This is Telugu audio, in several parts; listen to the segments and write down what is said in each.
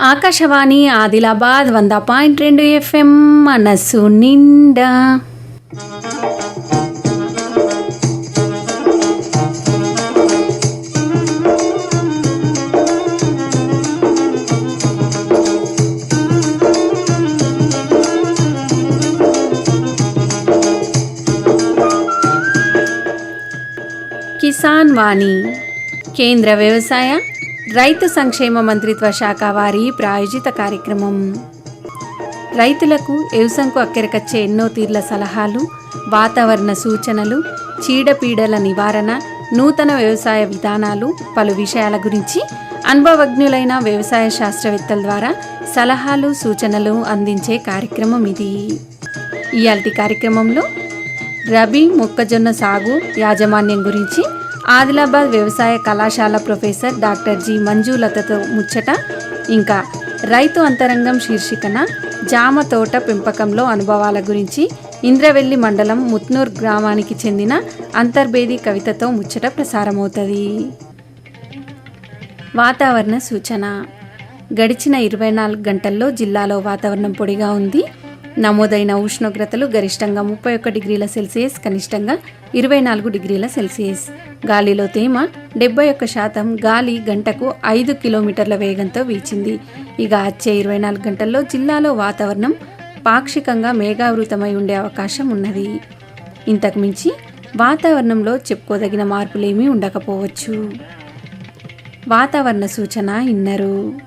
ఆకాశవాణి ఆదిలాబాద్ వంద పాయింట్ రెండు ఎఫ్ఎం మనసు నిండా. కిసాన్ వాణి కేంద్ర వ్యవసాయ రైతు సంక్షేమ మంత్రిత్వ శాఖ వారి ప్రాయోజిత కార్యక్రమం. రైతులకు వ్యవసాయంకు అక్కరికచ్చే ఎన్నో తీర్ల సలహాలు వాతావరణ సూచనలు చీడపీడల నివారణ నూతన వ్యవసాయ విధానాలు పలు విషయాల గురించి అనుభవజ్ఞులైన వ్యవసాయ శాస్త్రవేత్తల ద్వారా సలహాలు సూచనలు అందించే కార్యక్రమం ఇది. ఇయాల్టి కార్యక్రమంలో రబీ మొక్కజొన్న సాగు యాజమాన్యం గురించి ఆదిలాబాద్ వ్యవసాయ కళాశాల ప్రొఫెసర్ డాక్టర్ జి మంజులతతో ముచ్చట. ఇంకా రైతు అంతరంగం శీర్షికన జామ తోట పెంపకంలో అనుభవాల గురించి ఇంద్రవెల్లి మండలం ముత్నూర్ గ్రామానికి చెందిన అంతర్భేది కవితతో ముచ్చట ప్రసారమవుతుంది. వాతావరణ సూచన. గడిచిన ఇరవై నాలుగు గంటల్లో జిల్లాలో వాతావరణం పొడిగా ఉంది. నమోదైన ఉష్ణోగ్రతలు గరిష్టంగా ముప్పై ఒక్క డిగ్రీల సెల్సియస్ కనిష్టంగా ఇరవై నాలుగు డిగ్రీల సెల్సియస్. గాలిలో తేమ డెబ్బై ఒక్క శాతం గాలి గంటకు ఐదు కిలోమీటర్ల వేగంతో వీచింది ఇక వచ్చే ఇరవై నాలుగు గంటల్లో జిల్లాలో వాతావరణం పాక్షికంగా మేఘావృతమై ఉండే అవకాశం ఉన్నది. ఇంతకు మించి వాతావరణంలో చెప్పుకోదగిన మార్పులేమీ ఉండకపోవచ్చు. వాతావరణ సూచన ఇన్నరు.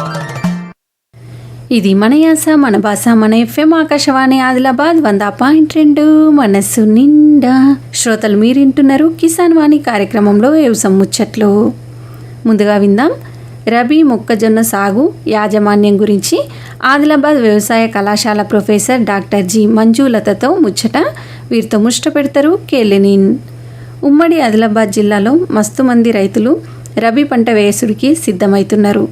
ఇది మన యాస మన భాష మన ఎఫ్ఎం ఆకాశవాణి ఆదిలాబాద్ వంద పాయింట్ రెండు. మనస్సు నిండా. శ్రోతలు మీరింటున్నారు కిసాన్ వాణి కార్యక్రమంలో వ్యవసాయం ముచ్చట్లు. ముందుగా విందాం. రబీ మొక్కజొన్న సాగు యాజమాన్యం గురించి ఆదిలాబాద్ వ్యవసాయ కళాశాల ప్రొఫెసర్ డాక్టర్ జి మంజులతతో ముచ్చట వీరితో ముష్ట పెడతారు కేలెనిన్ ఉమ్మడి ఆదిలాబాద్ జిల్లాలో మస్తు మంది రైతులు రబీ పంట వేసుడికి సిద్ధమవుతున్నారు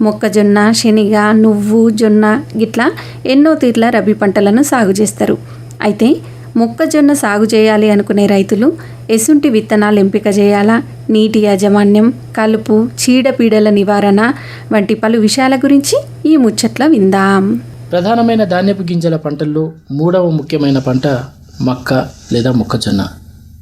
మొక్కజొన్న శనగ నువ్వు జొన్న గిట్లా ఎన్నో తీర్ల రబీ పంటలను సాగు చేస్తారు. అయితే మొక్కజొన్న సాగు చేయాలి అనుకునే రైతులు ఎసుంటి విత్తనాలు ఎంపిక చేయాలా? నీటి యాజమాన్యం కలుపు చీడపీడల నివారణ వంటి పలు విషయాల గురించి ఈ ముచ్చట్ల విందాం. ప్రధానమైన ధాన్యపు గింజల పంటల్లో మూడవ ముఖ్యమైన పంట మక్క లేదా మొక్కజొన్న.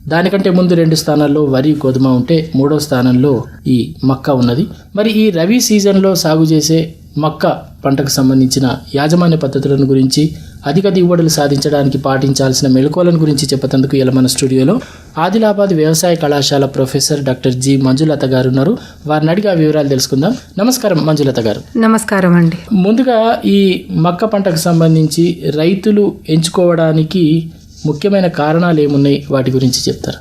దానికంటే ముందు రెండు స్థానాల్లో వరి గోధుమ ఉంటే మూడో స్థానంలో ఈ మక్క ఉన్నది. మరి ఈ రబీ సీజన్లో సాగు చేసే మక్క పంటకు సంబంధించిన యాజమాన్య పద్ధతులను గురించి అధిక దిగుబడులు సాధించడానికి పాటించాల్సిన మెళుకోలను గురించి చెప్పేందుకు ఇలా మన స్టూడియోలో ఆదిలాబాద్ వ్యవసాయ కళాశాల ప్రొఫెసర్ డాక్టర్ జి మంజులత గారు ఉన్నారు. వారిని అడిగి ఆ వివరాలు తెలుసుకుందాం. నమస్కారం మంజులత గారు. నమస్కారం అండి. ముందుగా ఈ మక్క పంటకు సంబంధించి రైతులు ఎంచుకోవడానికి ముఖ్యమైన కారణాలు ఏమున్నాయి వాటి గురించి చెప్తారు?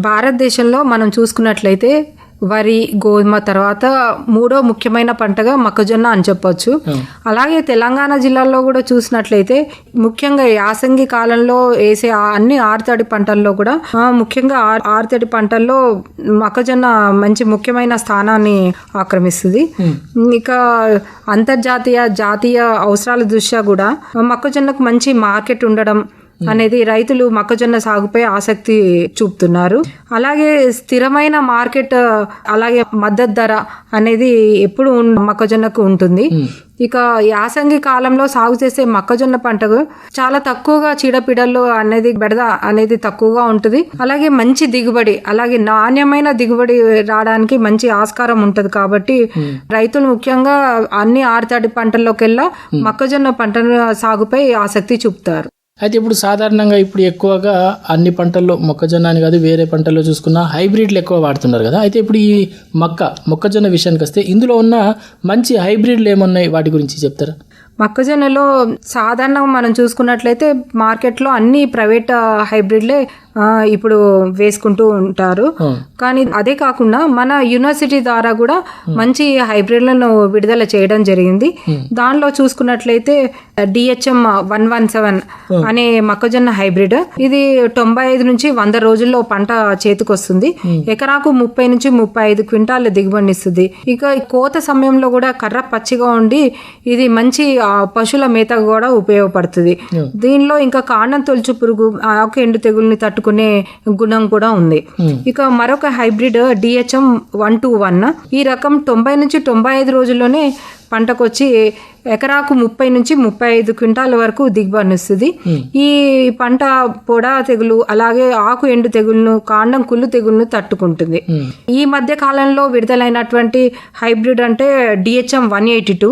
భారతదేశంలో మనం చూసుకున్నట్లయితే వరి గోధుమ తర్వాత మూడో ముఖ్యమైన పంటగా మొక్కజొన్న అని చెప్పొచ్చు. అలాగే తెలంగాణ జిల్లాలో కూడా చూసినట్లయితే ముఖ్యంగా యాసంగి కాలంలో వేసే అన్ని ఆరుతడి పంటల్లో కూడా ముఖ్యంగా ఆరు- ఆరుతడి పంటల్లో మొక్కజొన్న మంచి ముఖ్యమైన స్థానాన్ని ఆక్రమిస్తుంది. ఇక అంతర్జాతీయ జాతీయ అవసరాల దృష్ట్యా కూడా మొక్కజొన్నకు మంచి మార్కెట్ ఉండడం అనేది రైతులు మొక్కజొన్న సాగుపై ఆసక్తి చూపుతున్నారు. అలాగే స్థిరమైన మార్కెట్ అలాగే మద్దతు ధర అనేది ఎప్పుడు మొక్కజొన్నకు ఉంటుంది. ఇక యాసంగి కాలంలో సాగు చేసే మొక్కజొన్న పంటకు చాలా తక్కువగా చీడపీడలు అనేది బెడద అనేది తక్కువగా ఉంటుంది. అలాగే మంచి దిగుబడి అలాగే నాణ్యమైన దిగుబడి రావడానికి మంచి ఆస్కారం ఉంటది కాబట్టి రైతులు ముఖ్యంగా అన్ని ఆరుతడి పంటల్లోకెల్లా మొక్కజొన్న పంట సాగుపై ఆసక్తి చూపుతారు. అయితే ఇప్పుడు సాధారణంగా ఇప్పుడు ఎక్కువగా అన్ని పంటల్లో మొక్కజొన్న అని కాదు వేరే పంటల్లో చూసుకున్న హైబ్రిడ్లు ఎక్కువ వాడుతున్నారు కదా. అయితే ఇప్పుడు ఈ మక్క మొక్కజొన్న విషయానికి వస్తే ఇందులో ఉన్న మంచి హైబ్రిడ్లు ఏమున్నాయి? వాటి గురించి చెప్తారా? మొక్కజొన్నలో సాధారణంగా మనం చూసుకున్నట్లయితే మార్కెట్లో అన్ని ప్రైవేట్ హైబ్రిడ్లే ఇప్పుడు వేసుకుంటూ ఉంటారు. కానీ అదే కాకుండా మన యూనివర్సిటీ ద్వారా కూడా మంచి హైబ్రిడ్లను విడుదల చేయడం జరిగింది. దానిలో చూసుకున్నట్లయితే డిహెచ్ఎం వన్ వన్ సెవెన్ అనే మొక్కజొన్న హైబ్రిడ్. ఇది తొంభై ఐదు నుంచి వంద రోజుల్లో పంట చేతికొస్తుంది. ఎకరాకు ముప్పై నుంచి ముప్పై ఐదు క్వింటాల దిగుబడినిస్తుంది ఇక కోత సమయంలో కూడా కర్ర పచ్చిగా ఉండి ఇది మంచి పశువుల మేత కూడా ఉపయోగపడుతుంది. దీనిలో ఇంకా కాండం తొలుచు పురుగు ఆకు ఎండు తెగుల్ని తట్టుకునే గుణం కూడా ఉంది. ఇక మరొక hybrid DHM one two one. ఈ రకం తొంభై నుంచి తొంభై ఐదు రోజుల్లోనే పంటకొచ్చి ఎకరాకు ముప్పై నుంచి ముప్పై ఐదు క్వింటాల వరకు దిగుబడినిస్తుంది ఈ పంట పొడ తెగులు అలాగే ఆకు ఎండు తెగులను కాండం కుళ్ళు తెగులను తట్టుకుంటుంది. ఈ మధ్య కాలంలో విడుదలైనటువంటి హైబ్రిడ్ అంటే డిహెచ్ఎం వన్ ఎయిటీ టూ.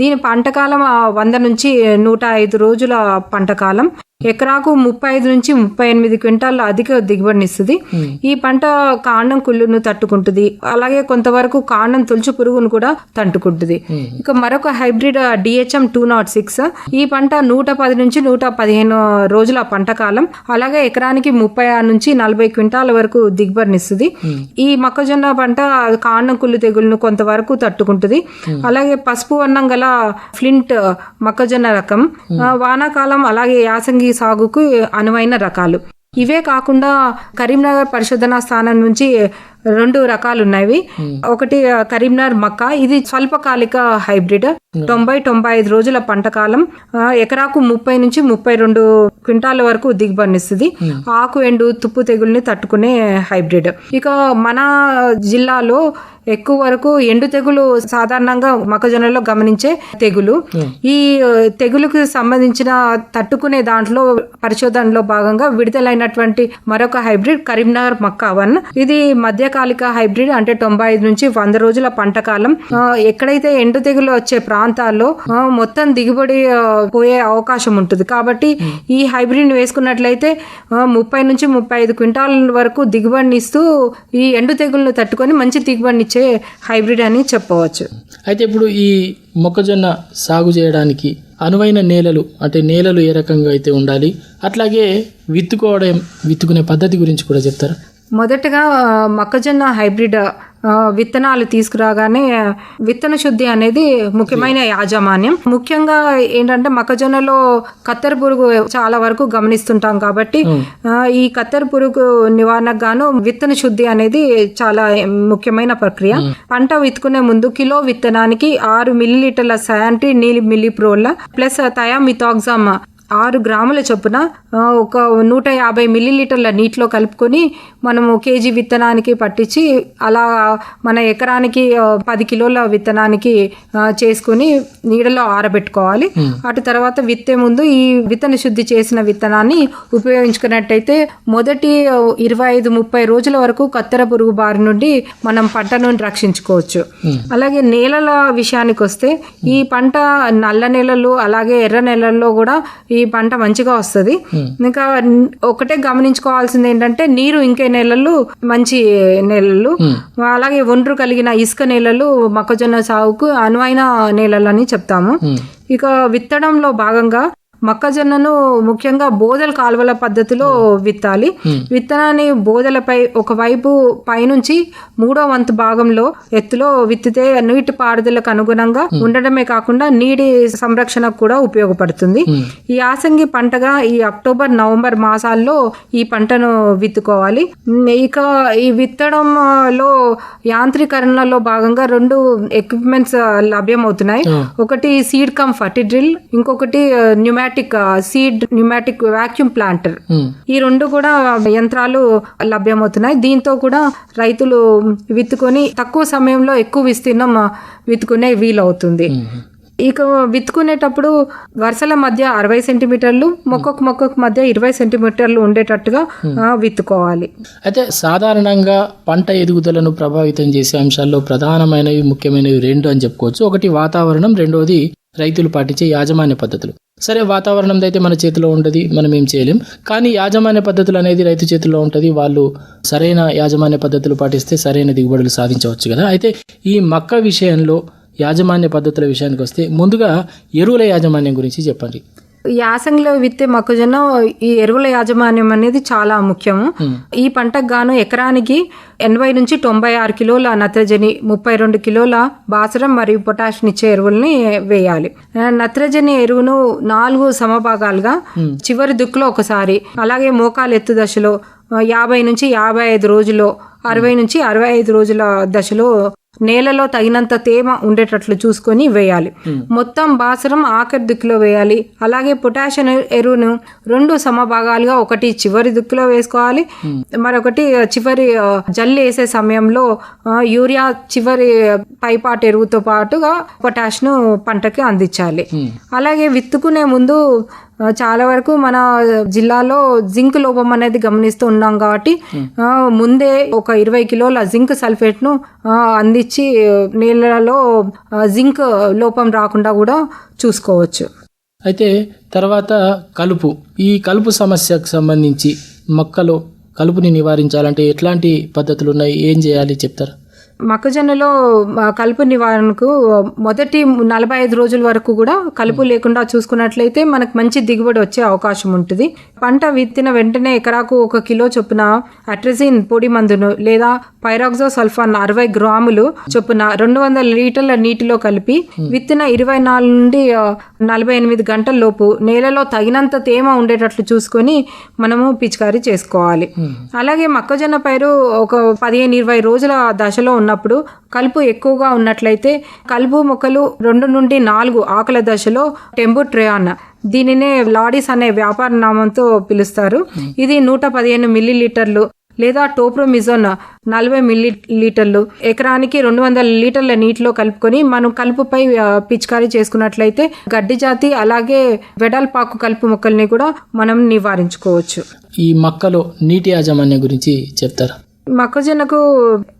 దీని పంటకాలం వంద నుంచి నూట ఐదు రోజుల పంటకాలం ఎకరాకు ముప్పై ఐదు నుంచి ముప్పై ఎనిమిది క్వింటాల అధిక దిగుబడినిస్తుంది ఈ పంట కాండం కుళ్ళును తట్టుకుంటుంది. అలాగే కొంతవరకు కాండం తొలుచు పురుగును కూడా తట్టుకుంటుంది. ఇక మరొక hybrid DHM two nought six ఈ పంట నూట పది నుంచి నూట పదిహేను రోజుల పంట కాలం. అలాగే ఎకరానికి ముప్పై ఆరు నుంచి నలభై క్వింటాల వరకు దిగుబడినిస్తుంది ఈ మొక్కజొన్న పంట కాండం కుళ్ళు తెగులను కొంతవరకు తట్టుకుంటుంది. అలాగే పసుపు వర్ణం గల ఫ్లింట్ మొక్కజొన్న రకం. వానాకాలం అలాగే యాసంగి సాగుకు అనువైన రకాలు. ఇవే కాకుండా కరీంనగర్ పరిశోధనా స్థానం నుంచి రెండు రకాలు ఉన్నాయి ఒకటి కరీంనగర్ మక్క. ఇది స్వల్పకాలిక హైబ్రిడ్. తొంభై తొంభై ఐదు రోజుల పంట కాలం. ఆ, ఎకరాకు ముప్పై నుంచి ముప్పై రెండు క్వింటాల వరకు దిగుబడినిస్తుంది ఆకు ఎండు తుప్పు తెగుల్ని తట్టుకునే హైబ్రిడ్. ఇక మన జిల్లాలో ఎక్కువ వరకు ఎండు తెగులు సాధారణంగా మొక్కజొన్నలో గమనించే తెగులు. ఈ తెగులుకు సంబంధించిన తట్టుకునే దాంట్లో పరిశోధనలో భాగంగా విడుదలైనటువంటి మరొక హైబ్రిడ్ కరీంనగర్ మక్కా వన్. ఇది దీర్ఘకాలిక హైబ్రిడ్ అంటే తొంభై ఐదు నుంచి వంద రోజుల పంట కాలం. ఎక్కడైతే ఎండు తెగులు వచ్చే ప్రాంతాల్లో మొత్తం దిగుబడి పోయే అవకాశం ఉంటుంది. కాబట్టి ఈ హైబ్రిడ్ వేసుకున్నట్లయితే ముప్పై నుంచి ముప్పై ఐదు క్వింటాల వరకు దిగుబడిని ఇస్తూ ఈ ఎండు తెగులను తట్టుకొని మంచి దిగుబడిని ఇచ్చే హైబ్రిడ్ అని చెప్పవచ్చు. అయితే ఇప్పుడు ఈ మొక్కజొన్న సాగు చేయడానికి అనువైన నేలలు అంటే నేలలు ఏ రకంగా అయితే ఉండాలి? అట్లాగే విత్తుకోవడం విత్తుకునే పద్ధతి గురించి కూడా చెప్తారు? మొదటగా మొక్కజొన్న హైబ్రిడ్ విత్తనాలు తీసుకురాగానే విత్తన శుద్ధి అనేది ముఖ్యమైన యాజమాన్యం. ముఖ్యంగా ఏంటంటే మొక్కజొన్నలో కత్తెర పురుగు చాలా వరకు గమనిస్తుంటాం కాబట్టి ఈ కత్తెర పురుగు నివారణకు గాను విత్తన శుద్ధి అనేది చాలా ముఖ్యమైన ప్రక్రియ. పంట విత్తుకునే ముందు కిలో విత్తనానికి ఆరు మిల్లీలీటర్ల శాంటీ నీలి మిల్లీప్రోల్ల ప్లస్ థయామిథాక్సామ్ ఆరు గ్రాముల చొప్పున ఒక నూట యాభై మిల్లీలీటర్ల నీటిలో కలుపుకొని మనము కేజీ విత్తనానికి పట్టించి అలా మన ఎకరానికి పది కిలోల విత్తనానికి చేసుకొని నీడలో ఆరబెట్టుకోవాలి. అటు తర్వాత విత్తే ముందు ఈ విత్తన శుద్ధి చేసిన విత్తనాన్ని ఉపయోగించుకున్నట్టయితే మొదటి ఇరవై ఐదు ముప్పై రోజుల వరకు కత్తెర పురుగు బారి నుండి మనం పంటను రక్షించుకోవచ్చు. అలాగే నేలల విషయానికి వస్తే ఈ పంట నల్ల నేలలు అలాగే ఎర్ర నేలల్లో కూడా ఈ పంట మంచిగా వస్తుంది. ఇంకా న్- ఒకటే గమనించుకోవాల్సింది ఏంటంటే నీరు ఇంకే నేలలు మంచి నేలలు. అలాగే ఒండ్రు కలిగిన ఇసుక నేలలు మొక్కజొన్న సాగుకు అనువైన నేలలు అని చెప్తాము. ఇక విత్తడంలో భాగంగా మొక్కజొన్నను ముఖ్యంగా బోదల కాలువల పద్ధతిలో విత్తాలి. విత్తనాన్ని బోదలపై ఒకవైపు పైనుంచి మూడో వంతు భాగంలో ఎత్తులో విత్తితే నీటి పారుదలకు అనుగుణంగా ఉండడమే కాకుండా నీటి సంరక్షణకు కూడా ఉపయోగపడుతుంది. ఈ యాసంగి పంటగా ఈ అక్టోబర్ నవంబర్ మాసాల్లో ఈ పంటను విత్తుకోవాలి. ఇక ఈ విత్తడంలో యాంత్రీకరణలో భాగంగా రెండు ఎక్విప్మెంట్స్ లభ్యమవుతున్నాయి. ఒకటి సీడ్ కమ్ ఫర్టి డ్రిల్ ఇంకొకటి pneumatic pneumatic seed pneumatic vacuum planter. ఈ రెండు కూడా యంత్రాలు లభ్యమవుతున్నాయి. దీంతో కూడా రైతులు విత్తుకొని తక్కువ సమయంలో ఎక్కువ విస్తీర్ణం విత్తుకునే వీలవుతుంది. ఇక విత్తుకునేటప్పుడు వరుసల మధ్య అరవై సెంటీమీటర్లు మొక్కకు మొక్కకు మధ్య ఇరవై సెంటీమీటర్లు ఉండేటట్టుగా ఆ, విత్తుకోవాలి. అయితే సాధారణంగా పంట ఎదుగుదలను ప్రభావితం చేసే అంశాల్లో ప్రధానమైనవి ముఖ్యమైనవి రెండు అని చెప్పుకోవచ్చు. ఒకటి వాతావరణం రెండవది రైతులు పాటించే యాజమాన్య పద్ధతులు. సరే వాతావరణం అయితే మన చేతిలో ఉంటుంది మనం ఏం చేయలేం. కానీ యాజమాన్య పద్ధతులు అనేది రైతు చేతిలో ఉంటుంది వాళ్ళు సరైన యాజమాన్య పద్ధతులు పాటిస్తే సరైన దిగుబడులు సాధించవచ్చు కదా. అయితే ఈ మక్క విషయంలో యాజమాన్య పద్ధతుల విషయానికి వస్తే ముందుగా ఎరువుల యాజమాన్యం గురించి చెప్పండి. యాసంగిలో విత్తే మొక్కజొన్న ఈ ఎరువుల యాజమాన్యం అనేది చాలా ముఖ్యము. ఈ పంటకు గాను ఎకరానికి ఎనభై నుంచి తొంభై ఆరు కిలోల నత్రజని ముప్పై రెండు కిలోల బాసరం మరియు పొటాషియం ఇచ్చే ఎరువుల్ని వేయాలి. నత్రజని ఎరువును నాలుగు సమభాగాలుగా చివరి దుక్కులో ఒకసారి అలాగే మోకాలు ఎత్తు దశలో యాభై నుంచి యాభై ఐదు రోజుల్లో అరవై నుంచి అరవై ఐదు రోజుల దశలో నేలలో తగినంత తేమ ఉండేటట్లు చూసుకొని వేయాలి. మొత్తం బాసరం ఆఖరి దిక్కులో వేయాలి. అలాగే పొటాషియం ఎరువును రెండు సమభాగాలుగా ఒకటి చివరి దిక్కులో వేసుకోవాలి. మరొకటి చివరి జల్లి వేసే సమయంలో యూరియా చివరి పైపాటు ఎరువుతో పాటుగా పొటాష్ను పంటకి అందించాలి. అలాగే విత్తుకునే ముందు చాలా వరకు మన జిల్లాలో జింక్ లోపం అనేది గమనిస్తూ ఉన్నాం కాబట్టి ముందే ఒక ఇరవై కిలోల జింక్ సల్ఫేట్ను అందించి నీళ్ళలో జింక్ లోపం రాకుండా కూడా చూసుకోవచ్చు. అయితే తర్వాత కలుపు. ఈ కలుపు సమస్యకు సంబంధించి మొక్కలు కలుపుని నివారించాలంటే ఎట్లాంటి పద్ధతులు ఉన్నాయి? ఏం చేయాలి చెప్తారు? మొక్కజొన్నలో కలుపు నివారణకు మొదటి నలభై ఐదు రోజుల వరకు కూడా కలుపు లేకుండా చూసుకున్నట్లయితే మనకు మంచి దిగుబడి వచ్చే అవకాశం ఉంటుంది. పంట విత్తిన వెంటనే ఎకరాకు ఒక కిలో చొప్పున అట్రజిన్ పొడి మందును లేదా పైరాక్సో సల్ఫాన్ అరవై గ్రాములు చొప్పున రెండు వందల లీటర్ల నీటిలో కలిపి విత్తిన ఇరవై నాలుగు నుండి నలభై ఎనిమిది గంటల లోపు నేలలో తగినంత తేమ ఉండేటట్లు చూసుకొని మనము పిచికారీ చేసుకోవాలి. అలాగే మొక్కజొన్న పైరు ఒక పదిహేను ఇరవై రోజుల దశలో ఉన్నప్పుడు కలుపు ఎక్కువగా ఉన్నట్లయితే కలుపు మొక్కలు రెండు నుండి నాలుగు ఆకుల దశలో టెంబుట్రేయాన్. దీనినే లాడిస్ అనే వ్యాపార నామంతో పిలుస్తారు. ఇది నూట పదిహేను మిల్లీలీటర్లు లేదా టోప్రోమిజోన్ నలభై మిల్లీ లీటర్లు ఎకరానికి రెండు వందల లీటర్ల నీటిలో కలుపుకొని మనం కలుపుపై పిచికారీ చేసుకున్నట్లయితే గడ్డి జాతి అలాగే వెడల్పాకు కలుపు మొక్కల్ని కూడా మనం నివారించుకోవచ్చు. ఈ మొక్కలో నీటి యాజమాన్యం గురించి చెప్తారు? మొక్కజొన్నకు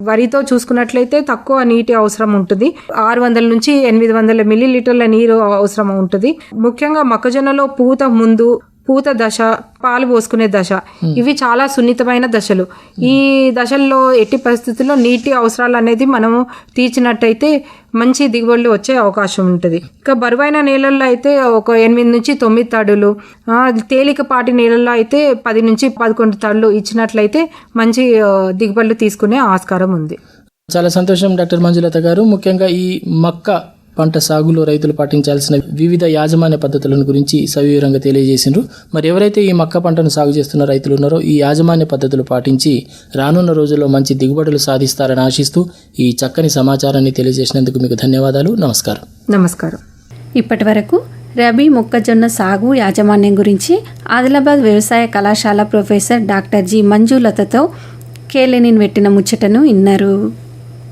వరితో చూసుకున్నట్లయితే తక్కువ నీటి అవసరం ఉంటుంది. ఆరు వందల నుంచి ఎనిమిది వందల మిల్లీ లీటర్ల నీరు అవసరం ఉంటుంది. ముఖ్యంగా మొక్కజొన్నలో పూత ముందు పూత దశ పాలు పోసుకునే దశ. ఇవి చాలా సున్నితమైన దశలు. ఈ దశల్లో ఎట్టి పరిస్థితుల్లో నీటి అవసరాలు అనేది మనము తీర్చినట్టయితే మంచి దిగుబడులు వచ్చే అవకాశం ఉంటుంది. ఇక బరువైన నేలల్లో అయితే ఒక ఎనిమిది నుంచి తొమ్మిది తడులు తేలికపాటి నేలల్లో అయితే పది నుంచి పదకొండు తడులు ఇచ్చినట్లయితే మంచి దిగుబడులు తీసుకునే ఆస్కారం ఉంది. చాలా సంతోషం డాక్టర్ మంజులత గారు. ముఖ్యంగా ఈ మక్క పంట సాగులో రైతులు పాటించాల్సిన వివిధ యాజమాన్య పద్ధతులను గురించి సవివరంగా తెలియజేసిండ్రు. మరి ఎవరైతే ఈ మక్క పంటను సాగు చేస్తున్న రైతులు ఉన్నారో ఈ యాజమాన్య పద్ధతులు పాటించి రానున్న రోజుల్లో మంచి దిగుబడులు సాధిస్తారని ఆశిస్తూ ఈ చక్కని సమాచారాన్ని తెలియజేసినందుకు మీకు ధన్యవాదాలు. నమస్కారం. నమస్కారం. ఇప్పటి వరకు రబీ మొక్కజొన్న సాగు యాజమాన్యం గురించి ఆదిలాబాద్ వ్యవసాయ కళాశాల ప్రొఫెసర్ డాక్టర్ జి మంజులతతో కేలెనిన్ పెట్టిన ముచ్చటను విన్నారు.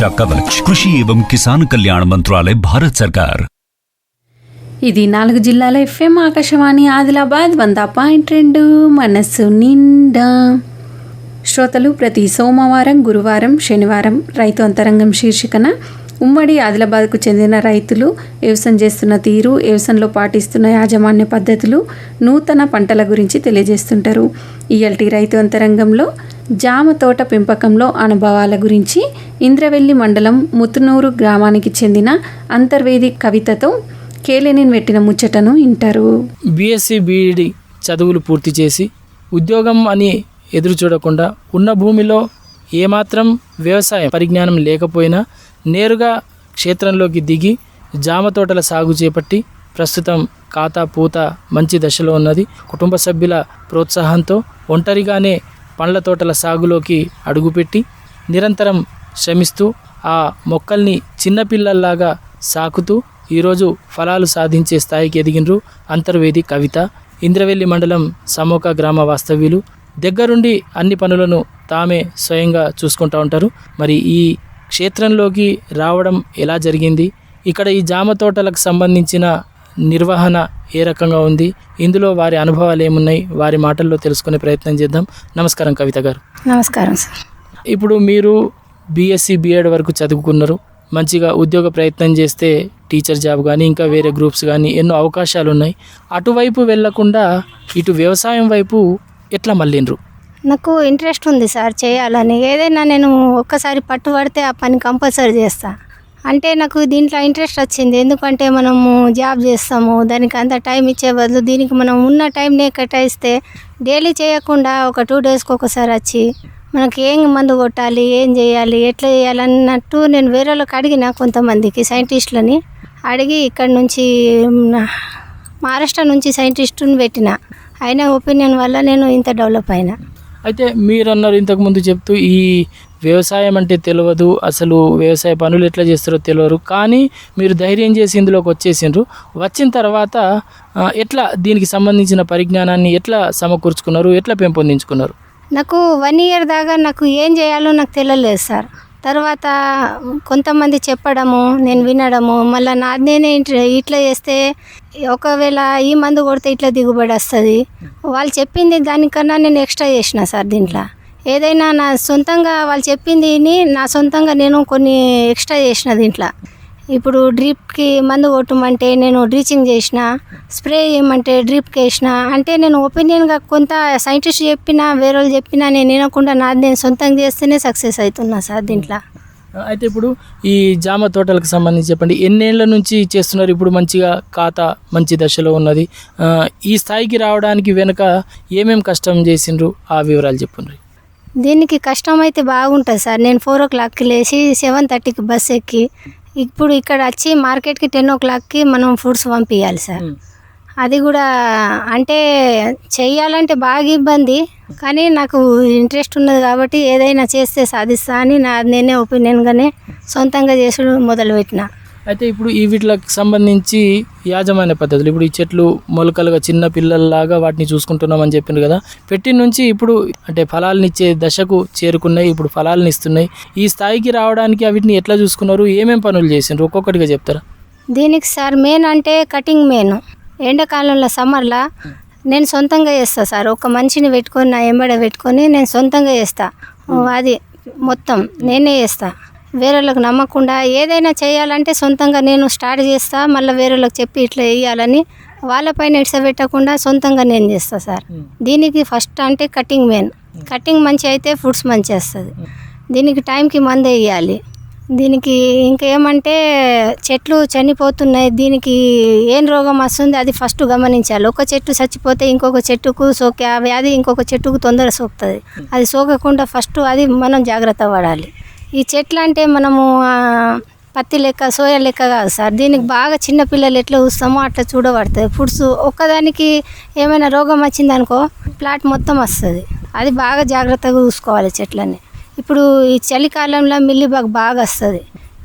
सुरक्षा कवच कृषि एवं किसान कल्याण मंत्रालय भारत सरकार ఇది నాలుగు జిల్లాల ఎఫ్ఎం ఆకాశవాణి ఆదిలాబాద్ వంద పాయింట్ రెండు మనస్సు నిండా శ్రోతలు ప్రతి సోమవారం గురువారం శనివారం రైతు అంతరంగం శీర్షికన ఉమ్మడి ఆదిలాబాద్కు చెందిన రైతులు వ్యవసాయం చేస్తున్న తీరు వ్యవసాయంలో పాటిస్తున్న యాజమాన్య పద్ధతులు నూతన పంటల గురించి తెలియజేస్తుంటారు. ఈఎల్టీ రైతు అంతరంగంలో జామ తోట పెంపకంలో అనుభవాల గురించి ఇంద్రవెల్లి మండలం ముతునూరు గ్రామానికి చెందిన అంతర్వేది కవితతో కేలేనిన్ పెట్టిన ముచ్చటను వింటారు. బీఎస్సీ బీఈడి చదువులు పూర్తి చేసి ఉద్యోగం అని ఎదురు చూడకుండా ఉన్న భూమిలో ఏమాత్రం వ్యవసాయ పరిజ్ఞానం లేకపోయినా నేరుగా క్షేత్రంలోకి దిగి జామ తోటల సాగు చేపట్టి ప్రస్తుతం ఖాతా పూత మంచి దశలో ఉన్నది. కుటుంబ సభ్యుల ప్రోత్సాహంతో ఒంటరిగానే పండ్ల తోటల సాగులోకి అడుగుపెట్టి నిరంతరం శ్రమిస్తూ ఆ మొక్కల్ని చిన్నపిల్లల్లాగా సాకుతూ ఈరోజు ఫలాలు సాధించే స్థాయికి ఎదిగినరు అంతర్వేది కవిత. ఇంద్రవెల్లి మండలం సమోక గ్రామ వాస్తవ్యులు. దగ్గరుండి అన్ని పనులను తామే స్వయంగా చూసుకుంటూ ఉంటారు. మరి ఈ క్షేత్రంలోకి రావడం ఎలా జరిగింది? ఇక్కడ ఈ జామ తోటలకు సంబంధించిన నిర్వహణ ఏ రకంగా ఉంది? ఇందులో వారి అనుభవాలు ఏమున్నాయి? వారి మాటల్లో తెలుసుకునే ప్రయత్నం చేద్దాం. నమస్కారం కవిత గారు. నమస్కారం సార్. ఇప్పుడు మీరు బీఎస్సీ బీఎడ్ వరకు చదువుకున్నారు. మంచిగా ఉద్యోగ ప్రయత్నం చేస్తే టీచర్ జాబ్ కానీ ఇంకా వేరే గ్రూప్స్ కానీ ఎన్నో అవకాశాలు ఉన్నాయి అటువైపు వెళ్ళకుండా ఇటు వ్యవసాయం వైపు ఎట్లా మళ్ళిండ్రు? నాకు ఇంట్రెస్ట్ ఉంది సార్ చేయాలని. ఏదైనా నేను ఒక్కసారి పట్టుబడితే ఆ పని కంపల్సరీ చేస్తా. అంటే నాకు దీంట్లో ఇంట్రెస్ట్ వచ్చింది. ఎందుకంటే మనము జాబ్ చేస్తాము. దానికి అంత టైం ఇచ్చే బదులు దీనికి మనం ఉన్న టైంనే కేటాయిస్తే డైలీ చేయకుండా ఒక టూ డేస్కి ఒకసారి వచ్చి మనకి ఏం మందు కొట్టాలి ఏం చేయాలి ఎట్లా చేయాలి అన్నట్టు నేను వేరే వాళ్ళకి అడిగిన కొంతమందికి సైంటిస్టులని అడిగి ఇక్కడ నుంచి మహారాష్ట్ర నుంచి సైంటిస్టుని పెట్టిన. ఆయన ఒపీనియన్ వల్ల నేను ఇంత డెవలప్ అయినా. అయితే మీరన్నారు ఇంతకుముందు చెప్తూ ఈ వ్యవసాయం అంటే తెలియదు అసలు వ్యవసాయ పనులు ఎట్లా చేస్తారో తెలియరు కానీ మీరు ధైర్యం చేసి ఇందులోకి వచ్చేసిండ్రు. వచ్చిన తర్వాత ఎట్లా దీనికి సంబంధించిన పరిజ్ఞానాన్ని ఎట్లా సమకూర్చుకున్నారు? ఎట్లా పెంపొందించుకున్నారు? నాకు వన్ ఇయర్ దాకా నాకు ఏం చేయాలో నాకు తెలియలేదు సార్. తర్వాత కొంతమంది చెప్పడము నేను వినడము మళ్ళీ నా నేనే ఇట్లా చేస్తే ఒకవేళ ఈ మందు కొడితే ఇట్లా దిగుబడి వస్తుంది. వాళ్ళు చెప్పింది దానికన్నా నేను ఎక్స్ట్రా చేసిన సార్ దీంట్లో. ఏదైనా నా సొంతంగా వాళ్ళు చెప్పింది నా సొంతంగా నేను కొన్ని ఎక్స్ట్రా చేసిన దీంట్లో. ఇప్పుడు డ్రిప్కి మందు కొట్టమంటే నేను డ్రీచింగ్ చేసిన స్ప్రే చేయమంటే డ్రిప్కి వేసిన అంటే నేను ఒపీనియన్గా కొంత సైంటిస్ట్ చెప్పినా వేరే వాళ్ళు చెప్పినా నేను వినకుండా నాది నేను సొంతంగా చేస్తేనే సక్సెస్ అవుతున్నా సార్ దీంట్లో. అయితే ఇప్పుడు ఈ జామ తోటలకు సంబంధించి చెప్పండి. ఎన్నేళ్ళ నుంచి చేస్తున్నారు? ఇప్పుడు మంచిగా ఖాతా మంచి దశలో ఉన్నది. ఈ స్థాయికి రావడానికి వెనుక ఏమేం కష్టం చేసిండ్రు? ఆ వివరాలు చెప్పండి దీనికి కష్టం అయితే బాగుంటుంది సార్. నేను ఫోర్ ఓ క్లాక్కి లేచి సెవెన్ థర్టీకి బస్ ఎక్కి ఇప్పుడు ఇక్కడ వచ్చి మార్కెట్కి టెన్ ఓ క్లాక్కి మనం ఫుడ్స్ పంపించాలి సార్. అది కూడా అంటే చెయ్యాలంటే బాగా ఇబ్బంది కానీ నాకు ఇంట్రెస్ట్ ఉన్నది కాబట్టి ఏదైనా చేస్తే సాధిస్తా అని నా నేనే ఒపీనియన్గానే సొంతంగా చేసుడు మొదలుపెట్టిన. అయితే ఇప్పుడు ఈ వీటికి సంబంధించి యాజమాన్య పద్ధతులు ఇప్పుడు ఈ చెట్లు మొలకలుగా చిన్న పిల్లల్లాగా వాటిని చూసుకుంటున్నామని చెప్పిండ్రు కదా. పెట్టిన నుంచి ఇప్పుడు అంటే ఫలాలనిచ్చే దశకు చేరుకున్నాయి ఇప్పుడు ఫలాలను ఇస్తున్నాయి. ఈ స్థాయికి రావడానికి వీటిని ఎట్లా చూసుకున్నారు? ఏమేం పనులు చేసిండ్రు? ఒక్కొక్కటిగా చెప్తారా? దీనికి సార్ మెయిన్ అంటే కటింగ్ మెయిన్. ఎండాకాలంలో సమ్మర్లో నేను సొంతంగా చేస్తా సార్. ఒక మనిషిని పెట్టుకొని నా ఎంబడ పెట్టుకొని నేను సొంతంగా చేస్తా. అది మొత్తం నేనే చేస్తాను వేరేళ్ళకి నమ్మకుండా ఏదైనా చేయాలంటే సొంతంగా నేను స్టార్ట్ చేస్తా మళ్ళీ వేరేళ్ళకి చెప్పి ఇట్లా వేయాలని వాళ్ళపైన ఇడ్సబెట్టకుండా సొంతంగా నేను చేస్తా సార్. దీనికి ఫస్ట్ అంటే కటింగ్ మెయిన్ కటింగ్ మంచి అయితే ఫుడ్స్ మంచి వస్తుంది. దీనికి టైంకి మందు వేయాలి. దీనికి ఇంకేమంటే చెట్లు చనిపోతున్నాయి దీనికి ఏం రోగం వస్తుంది అది ఫస్ట్ గమనించాలి. ఒక చెట్టు చచ్చిపోతే ఇంకొక చెట్టుకు సోకే ఆ వ్యాధి ఇంకొక చెట్టుకు తొందర సోకుతుంది. అది సోకకుండా ఫస్ట్ అది మనం జాగ్రత్త పడాలి. ఈ చెట్లు అంటే మనము పత్తి లెక్క సోయా లెక్క కాదు సార్. దీనికి బాగా చిన్నపిల్లలు ఎట్లా చూస్తామో అట్లా చూడబడుతుంది ఫుడ్స్ ఒక్కదానికి ఏమైనా రోగం వచ్చిందనుకో ప్లాట్ మొత్తం వస్తుంది. అది బాగా జాగ్రత్తగా చూసుకోవాలి చెట్లని. ఇప్పుడు ఈ చలికాలంలో మిల్లిబాగ్ బాగా వస్తుంది.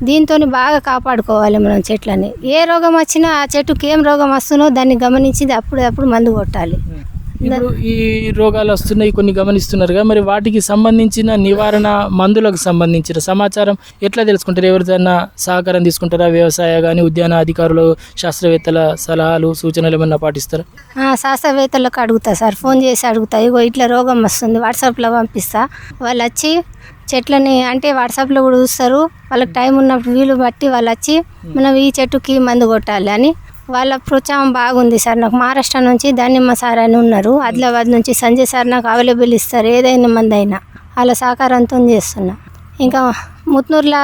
దీంతో బాగా కాపాడుకోవాలి మనం చెట్లని. ఏ రోగం వచ్చినా ఆ చెట్టుకి ఏం రోగం వస్తుందో దాన్ని గమనించి అప్పుడు అప్పుడు మందు కొట్టాలి. ఇప్పుడు ఈ రోగాలు వస్తున్నాయి కొన్ని గమనిస్తున్నారుగా. మరి వాటికి సంబంధించిన నివారణ మందులకు సంబంధించిన సమాచారం ఎట్లా తెలుసుకుంటారు? ఎవరిదైనా సహకారం తీసుకుంటారా? వ్యవసాయ కానీ ఉద్యాన అధికారులు శాస్త్రవేత్తల సలహాలు సూచనలు ఏమన్నా పాటిస్తారా? ఆ, శాస్త్రవేత్తలకు అడుగుతా సార్. ఫోన్ చేసి అడుగుతా. ఇగో ఇట్లా రోగం వస్తుంది వాట్సాప్లో పంపిస్తా. వాళ్ళు వచ్చి చెట్లని అంటే వాట్సాప్లో కూడా చూస్తారు. వాళ్ళకి టైం ఉన్నప్పుడు వీలు బట్టి వాళ్ళు వచ్చి మనం ఈ చెట్టుకి మందు కొట్టాలి అని వాళ్ళ ప్రోత్సాహం బాగుంది సార్. నాకు మహారాష్ట్ర నుంచి దానిమ్మ సార్ అని ఉన్నారు. ఆదిలాబాద్ నుంచి సంజయ్ సార్ నాకు అవైలబుల్ ఇస్తారు. ఏదైనా మంది అయినా వాళ్ళ సహకారంతో చేస్తున్నా. ఇంకా ముత్నూరులో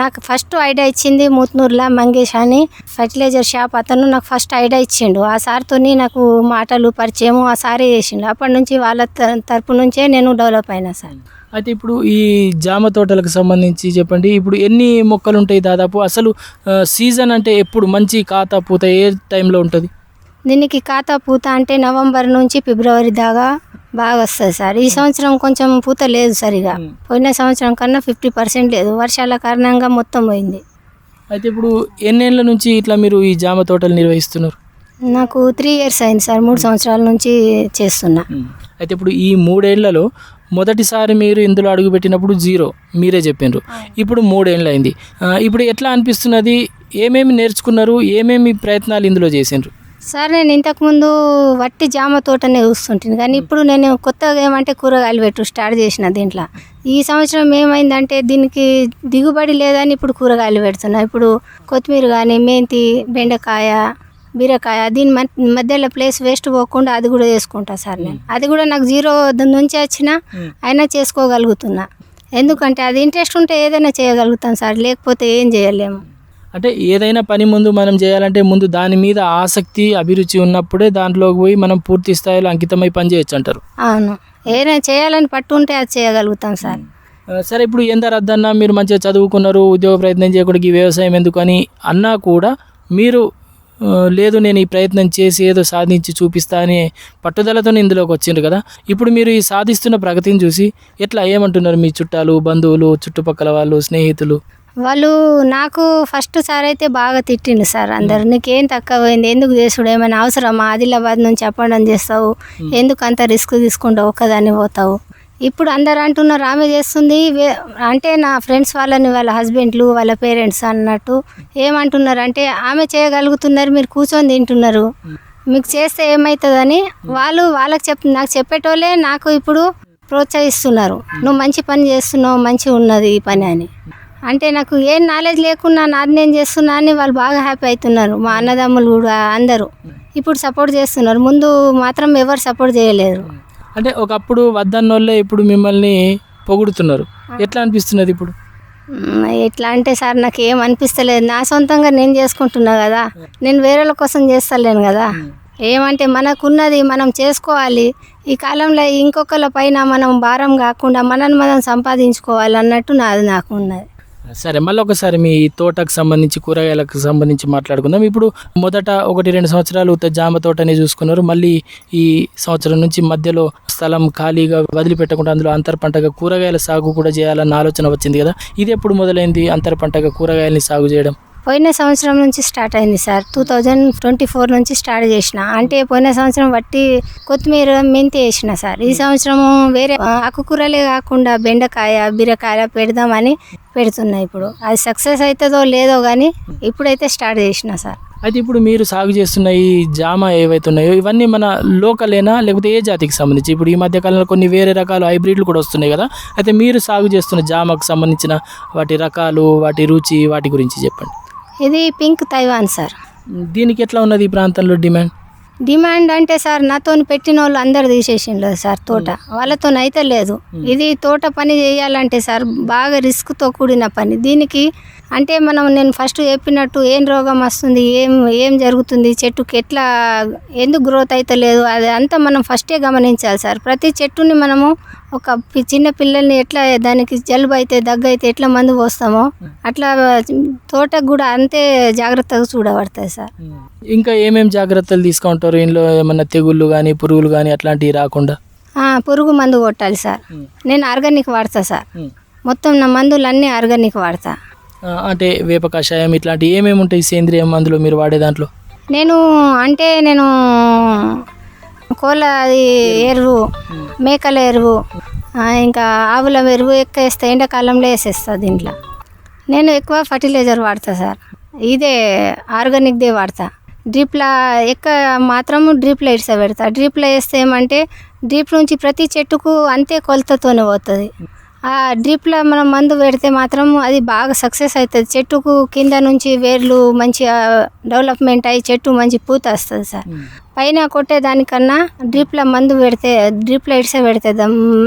నాకు ఫస్ట్ ఐడియా ఇచ్చింది ముత్నూరులో మంగేష్ అని. ఫర్టిలైజర్ షాప్ అతను నాకు ఫస్ట్ ఐడియా ఇచ్చిండు. ఆ సార్తోని నాకు మాటలు పరిచయం ఆ సారే చేసిండు. అప్పటి నుంచి వాళ్ళ తరపు నుంచే నేను డెవలప్ అయినా సార్. అయితే ఇప్పుడు ఈ జామ తోటలకు సంబంధించి చెప్పండి. ఇప్పుడు ఎన్ని మొక్కలు ఉంటాయి దాదాపు? అసలు సీజన్ అంటే ఎప్పుడు? మంచి కాత పూత ఏ టైంలో ఉంటుంది? దీనికి ఖాతా పూత అంటే నవంబర్ నుంచి ఫిబ్రవరి దాకా బాగా వస్తుంది సార్. ఈ సంవత్సరం కొంచెం పూత లేదు సరిగా. పోయిన సంవత్సరం కన్నా ఫిఫ్టీ పర్సెంట్ లేదు. వర్షాల కారణంగా మొత్తం పోయింది. అయితే ఇప్పుడు ఎన్నేళ్ళ నుంచి ఇట్లా మీరు ఈ జామ తోటలు నిర్వహిస్తున్నారు? నాకు త్రీ ఇయర్స్ అయింది సార్. మూడు సంవత్సరాల నుంచి చేస్తున్నా. అయితే ఇప్పుడు ఈ మూడేళ్ళలో మొదటిసారి మీరు ఇందులో అడుగుపెట్టినప్పుడు జీరో. మీరే చెప్పిండ్రు ఇప్పుడు మూడేళ్ళు అయింది. ఇప్పుడు ఎట్లా అనిపిస్తున్నది? ఏమేమి నేర్చుకున్నారు? ఏమేమి ప్రయత్నాలు ఇందులో చేసిండ్రు సార్ నేను ఇంతకుముందు వట్టి జామ తోటనే చూస్తుంటాను. కానీ ఇప్పుడు నేను కొత్తగా ఏమంటే కూరగాయలు పెట్టు స్టార్ట్ చేసిన దీంట్లో. ఈ సంవత్సరం ఏమైందంటే దీనికి దిగుబడి లేదని ఇప్పుడు కూరగాయలు పెడుతున్నా. ఇప్పుడు కొత్తిమీర కానీ మెంతి బెండకాయ బీరకాయ దీని మధ్య- మధ్యలో ప్లేస్ వేస్ట్ పోకుండా అది కూడా చేసుకుంటా సార్ నేను. అది కూడా నాకు జీరో నుంచి వచ్చిన అయినా చేసుకోగలుగుతున్నా. ఎందుకంటే అది ఇంట్రెస్ట్ ఉంటే ఏదైనా చేయగలుగుతాం సార్. లేకపోతే ఏం చేయలేము. అంటే ఏదైనా పని ముందు మనం చేయాలంటే ముందు దాని మీద ఆసక్తి అభిరుచి ఉన్నప్పుడే దాంట్లోకి పోయి మనం పూర్తి స్థాయిలో అంకితమై పని చేయొచ్చు అంటారు. అవును. ఏదైనా చేయాలని పట్టు ఉంటే అది చేయగలుగుతాం సార్. సరే ఇప్పుడు ఎంత రద్దన్నా మీరు మంచిగా చదువుకున్నారు ఉద్యోగ ప్రయత్నం చేయకుండా ఈ వ్యవసాయం ఎందుకు అని అన్నా కూడా మీరు లేదు నేను ఈ ప్రయత్నం చేసి ఏదో సాధించి చూపిస్తా అని పట్టుదలతో ఇందులోకి వచ్చిండ్రు కదా. ఇప్పుడు మీరు ఈ సాధిస్తున్న ప్రగతిని చూసి ఎట్లా ఏమంటున్నారు మీ చుట్టాలు బంధువులు చుట్టుపక్కల వాళ్ళు స్నేహితులు? వాళ్ళు నాకు ఫస్ట్ సార్ అయితే బాగా తిట్టిండు సార్ అందరు. నీకేం తక్కువ పోయింది ఎందుకు చేసుడు? ఏమైనా అవసరమా? ఆదిలాబాద్ నుంచి అప్ అండ్ డౌన్ చేస్తావు ఎందుకు అంత రిస్క్ తీసుకుంటావు? ఒక్కదాన్ని పోతావు. ఇప్పుడు అందరు అంటున్నారు ఆమె చేస్తుంది. అంటే నా ఫ్రెండ్స్ వాళ్ళని వాళ్ళ హస్బెండ్లు వాళ్ళ పేరెంట్స్ అన్నట్టు ఏమంటున్నారు? అంటే ఆమె చేయగలుగుతున్నారు మీరు కూర్చొని తింటున్నారు. మీకు చేస్తే ఏమవుతుందని వాళ్ళు వాళ్ళకి చెప్ నాకు చెప్పేటోళ్ళే నాకు ఇప్పుడు ప్రోత్సహిస్తున్నారు. నువ్వు మంచి పని చేస్తున్నావు మంచిగా ఉన్నది ఈ పని అని. అంటే నాకు ఏం నాలెడ్జ్ లేకున్నా నాది నేను చేస్తున్నా అని వాళ్ళు బాగా హ్యాపీ అవుతున్నారు. మా అన్నదమ్ములు కూడా అందరూ ఇప్పుడు సపోర్ట్ చేస్తున్నారు. ముందు మాత్రం ఎవరు సపోర్ట్ చేయలేరు అంటే ఒకప్పుడు వద్దన్నోళ్ళే ఇప్పుడు మిమ్మల్ని పొగుడుతున్నారు. ఎట్లా అనిపిస్తున్నది ఇప్పుడు? ఎట్లా అంటే సార్ నాకు ఏం అనిపిస్తలేదు. నా సొంతంగా నేను చేసుకుంటున్నా కదా. నేను వేరేల కోసం చేస్తలేను కదా. ఏమంటే మనకున్నది మనం చేసుకోవాలి. ఈ కాలంలో ఇంకొకళ్ళ పైన మనం భారం కాకుండా మనని మనం సంపాదించుకోవాలి అన్నట్టు నాది నాకు ఉన్నది. సరే మళ్ళీ ఒకసారి మీ తోటకు సంబంధించి కూరగాయలకు సంబంధించి మాట్లాడుకుందాం. ఇప్పుడు మొదట ఒకటి రెండు సంవత్సరాలు జామ తోటని చూసుకున్నారు. మళ్ళీ ఈ సంవత్సరం నుంచి మధ్యలో స్థలం ఖాళీగా వదిలిపెట్టకుండా అందులో అంతర పంటగా కూరగాయల సాగు కూడా చేయాలన్న ఆలోచన వచ్చింది కదా. ఇది ఎప్పుడు మొదలైంది అంతర పంటగా కూరగాయలని సాగు చేయడం? పోయిన సంవత్సరం నుంచి స్టార్ట్ అయింది sir. Two thousand twenty four నుంచి స్టార్ట్ చేసిన. అంటే పోయిన సంవత్సరం వట్టి కొత్తిమీర మెంతి వేసిన సార్. ఈ సంవత్సరం వేరే ఆకుకూరలే కాకుండా బెండకాయ బీరకాయ పెడదామని పెడుతున్నా ఇప్పుడు. అది సక్సెస్ అవుతుందో లేదో కానీ ఇప్పుడైతే స్టార్ట్ చేసిన సార్. అయితే ఇప్పుడు మీరు సాగు చేస్తున్న ఈ జామ ఏవైతే ఉన్నాయో ఇవన్నీ మన లోకలేనా? లేకపోతే ఏ జాతికి సంబంధించి? ఇప్పుడు ఈ మధ్య కాలంలో కొన్ని వేరే రకాల హైబ్రిడ్లు కూడా వస్తున్నాయి కదా. అయితే మీరు సాగు చేస్తున్న జామకు సంబంధించిన వాటి రకాలు వాటి రుచి వాటి గురించి చెప్పండి. ఇది పింక్ తైవాన్ సార్. దీనికి ఎట్లా ఉన్నది ఈ ప్రాంతంలో డిమాండ్? డిమాండ్ అంటే సార్ నాతో పెట్టిన వాళ్ళు అందరు తీసేసిండ్రు సార్ తోట. వాళ్ళతో అయితే లేదు ఇది తోట పని చేయాలంటే సార్ బాగా రిస్క్తో కూడిన పని. దీనికి అంటే మనం నేను ఫస్ట్ చెప్పినట్టు ఏం రోగం వస్తుంది ఏం ఏం జరుగుతుంది చెట్టుకి ఎట్లా ఎందుకు గ్రోత్ అయితే లేదు అది అంతా మనం ఫస్టే గమనించాలి సార్. ప్రతి చెట్టుని మనము ఒక చిన్న పిల్లల్ని ఎట్లా దానికి జలుబు అయితే దగ్గు అయితే ఎట్లా మందు పోస్తామో అట్లా తోటకు కూడా అంతే జాగ్రత్తగా చూడబడతాయి సార్. ఇంకా ఏమేం జాగ్రత్తలు తీసుకుంటారు? ఇంట్లో ఏమన్నా తెగుళ్ళు కానీ పురుగులు కానీ అట్లాంటివి రాకుండా? పురుగు మందు కొట్టాలి సార్. నేను ఆర్గానిక్ వాడతా సార్. మొత్తం నా మందులు అన్నీ ఆర్గానిక్ వాడతా. అంటే వేప కషాయం ఇట్లాంటివి ఏమేమి ఉంటాయి? సేంద్రియ మందులు మీరు వాడే దాంట్లో? నేను అంటే నేను కోళ్ళ అది ఎరువు. మేకల ఎరువు ఇంకా ఆవుల ఎరువు ఎక్కువ వేస్తా ఎండాకాలంలో వేసేస్తా దీంట్లో. నేను ఎక్కువ ఫర్టిలైజర్ వాడతా సార్. ఇదే ఆర్గానిక్దే వాడతా. డ్రిప్లా ఎక్కువ మాత్రం డ్రిప్లో ఇడిసా పెడతా. డ్రిప్లో వేస్తే ఏమంటే డ్రిప్ నుంచి ప్రతి చెట్టుకు అంతే కొలతతోనే పోతుంది. ఆ డ్రిప్లో మనం మందు పెడితే మాత్రం అది బాగా సక్సెస్ అవుతుంది. చెట్టుకు కింద నుంచి వేర్లు మంచిగా డెవలప్మెంట్ అయ్యి చెట్టు మంచి పూత వస్తుంది సార్ పైన కొట్టే దానికన్నా డ్రిప్లో మందు పెడితే డ్రిప్లో ఇడిసే పెడితే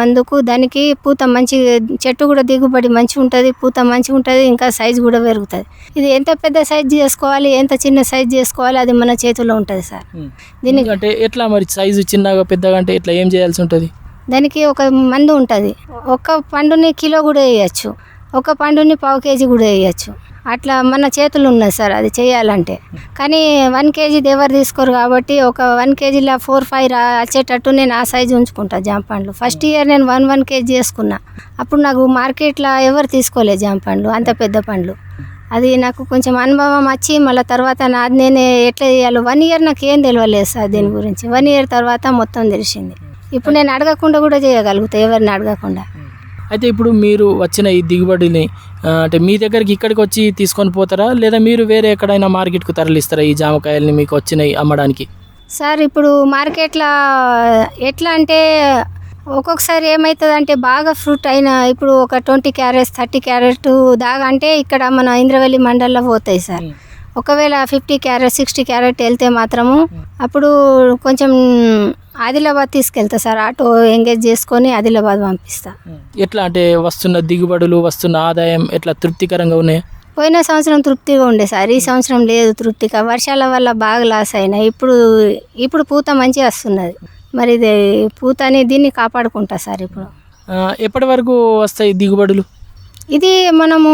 మందుకు దానికి పూత మంచి చెట్టు కూడా దిగుబడి మంచిగా ఉంటుంది పూత మంచిగా ఉంటుంది ఇంకా సైజు కూడా పెరుగుతుంది. ఇది ఎంత పెద్ద సైజ్ చేసుకోవాలి ఎంత చిన్న సైజ్ చేసుకోవాలి అది మన చేతిలో ఉంటుంది సార్. దీనికి అంటే ఎట్లా మరి సైజు చిన్నగా పెద్దగా అంటే ఇట్లా ఏం చేయాల్సి ఉంటుంది? దానికి ఒక మందు ఉంటుంది. ఒక్క పండుని కిలో కూడా వేయచ్చు. ఒక పండుని పావు కేజీ కూడా వేయచ్చు. అట్లా మన చేతులు ఉన్నాయి సార్ అది చేయాలంటే. కానీ వన్ కేజీ ఎవరు తీసుకోరు కాబట్టి ఒక వన్ కేజీలో ఫోర్ ఫైవ్ రా వచ్చేటట్టు నేను ఆ సైజు ఉంచుకుంటా జాంపండ్లు ఫస్ట్ ఇయర్ నేను వన్ వన్ కేజీ చేసుకున్నా అప్పుడు నాకు మార్కెట్లో ఎవరు తీసుకోలేదు జామ పండ్లు అంత పెద్ద పండ్లు. అది నాకు కొంచెం అనుభవం వచ్చి మళ్ళీ తర్వాత నాది నేనే ఎట్లా చేయాలో వన్ ఇయర్ నాకు ఏం తెలియలేదు సార్ దీని గురించి. వన్ ఇయర్ తర్వాత మొత్తం తెలిసింది. ఇప్పుడు నేను అడగకుండా కూడా చేయగలుగుతా ఎవరిని అడగకుండా. అయితే ఇప్పుడు మీరు వచ్చిన ఈ దిగుబడిని అంటే మీ దగ్గరికి ఇక్కడికి వచ్చి తీసుకొని పోతారా? లేదా మీరు వేరే ఎక్కడైనా మార్కెట్కు తరలిస్తారా ఈ జామకాయల్ని మీకు వచ్చినాయి అమ్మడానికి? సార్ ఇప్పుడు మార్కెట్లో ఎట్లా అంటే ఒక్కొక్కసారి ఏమవుతుంది అంటే బాగా ఫ్రూట్ అయిన ఇప్పుడు ఒక ట్వంటీ క్యారెట్స్ థర్టీ క్యారెట్ దాకా అంటే ఇక్కడ మన ఇంద్రవెల్లి మండల్లో పోతాయి సార్. ఒకవేళ ఫిఫ్టీ క్యారెట్ సిక్స్టీ క్యారెట్ వెళ్తే మాత్రము అప్పుడు కొంచెం ఆదిలాబాద్ తీసుకెళ్తా సార్. ఆటో ఎంగేజ్ చేసుకొని ఆదిలాబాద్ పంపిస్తా. ఎట్లా అంటే వస్తున్న దిగుబడులు వస్తున్న ఆదాయం ఎట్లా తృప్తికరంగా ఉన్నాయా? పోయిన సంవత్సరం తృప్తిగా ఉండే సార్. ఈ సంవత్సరం లేదు తృప్తిగా. వర్షాల వల్ల బాగా లాస్ అయినాయి ఇప్పుడు ఇప్పుడు పూత మంచిగా వస్తున్నది. మరి ఇది పూతని దీన్ని కాపాడుకుంటా సార్ ఇప్పుడు. ఎప్పటి వరకు వస్తాయి దిగుబడులు? ఇది మనము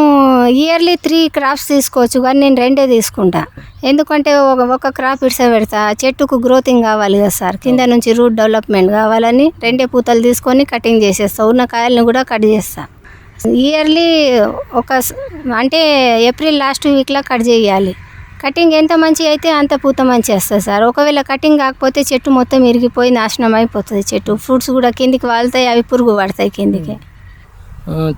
ఇయర్లీ త్రీ క్రాప్స్ తీసుకోవచ్చు కానీ నేను రెండే తీసుకుంటా. ఎందుకంటే ఒక ఒక క్రాప్ ఇడిస పెడతా చెట్టుకు గ్రోతింగ్ కావాలి కదా సార్. కింద నుంచి రూట్ డెవలప్మెంట్ కావాలని రెండే పూతలు తీసుకొని కటింగ్ చేసేస్తా. ఉన్న కాయలను కూడా కట్ చేస్తా. ఇయర్లీ ఒక అంటే ఏప్రిల్ లాస్ట్ వీక్లో కట్ చేయాలి. కటింగ్ ఎంత మంచి అయితే అంత పూత మంచి వస్తుంది సార్. ఒకవేళ కటింగ్ కాకపోతే చెట్టు మొత్తం ఇరిగిపోయి నాశనం అయిపోతుంది. చెట్టు ఫ్రూట్స్ కూడా కిందికి వాళ్తాయి అవి పురుగు పడతాయి కిందికి.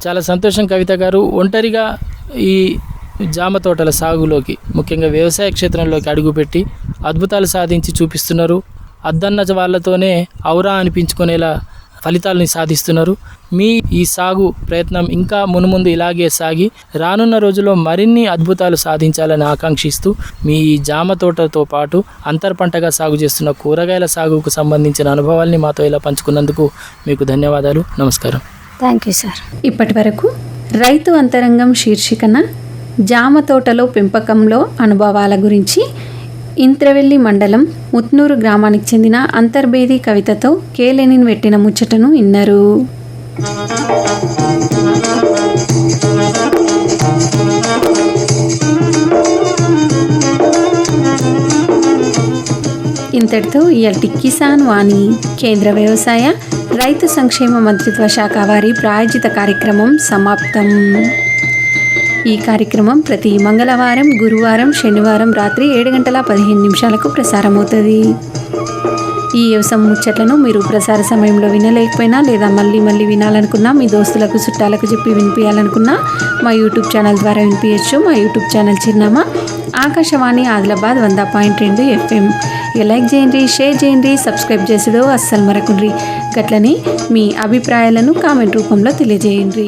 చాలా సంతోషం కవిత గారు. ఒంటరిగా ఈ జామ తోటల సాగులోకి ముఖ్యంగా వ్యవసాయ క్షేత్రంలోకి అడుగుపెట్టి అద్భుతాలు సాధించి చూపిస్తున్నారు. అద్దన్న వాళ్ళతోనే ఔరా అనిపించుకునేలా ఫలితాలని సాధిస్తున్నారు. మీ ఈ సాగు ప్రయత్నం ఇంకా మునుముందు ఇలాగే సాగి రానున్న రోజుల్లో మరిన్ని అద్భుతాలు సాధించాలని ఆకాంక్షిస్తూ మీ ఈ జామ తోటతో పాటు అంతర్ పంటగా సాగు చేస్తున్న కూరగాయల సాగుకు సంబంధించిన అనుభవాల్ని మాతో ఇలా పంచుకున్నందుకు మీకు ధన్యవాదాలు. నమస్కారం. థ్యాంక్ యూ సార్ ఇప్పటి వరకు రైతు అంతరంగం శీర్షికన జామ తోటలో పెంపకంలో అనుభవాల గురించి ఇంత్రవెల్లి మండలం ముత్నూరు గ్రామానికి చెందిన అంతర్భేది కవితతో కేలెనిన్ పెట్టిన ముచ్చటను విన్నారు. ఇంతటితో ఇయల్టి కిసాన్ వాణి కేంద్ర వ్యవసాయ రైతు సంక్షేమ మంత్రిత్వ శాఖ వారి ప్రాయోజిత కార్యక్రమం సమాప్తం. ఈ కార్యక్రమం ప్రతి మంగళవారం గురువారం శనివారం రాత్రి ఏడు గంటల పదిహేను నిమిషాలకు ప్రసారమవుతుంది. ఈ వ్యవసాయ ముచ్చట్లను మీరు ప్రసార సమయంలో వినలేకపోయినా లేదా మళ్ళీ మళ్ళీ వినాలనుకున్నా మీ దోస్తులకు చుట్టాలకు చెప్పి వినిపించాలనుకున్నా మా యూట్యూబ్ ఛానల్ ద్వారా వినిపించచ్చు మా యూట్యూబ్ ఛానల్ చిరునామా ఆకాశవాణి ఆదిలాబాద్ వంద పాయింట్ రెండు ఎఫ్ఎం. ఇక లైక్ చేయండి షేర్ చేయండి సబ్స్క్రైబ్ చేసుడు అస్సలు మరకుండ్రి గట్లని మీ అభిప్రాయాలను కామెంట్ రూపంలో తెలియజేయండి.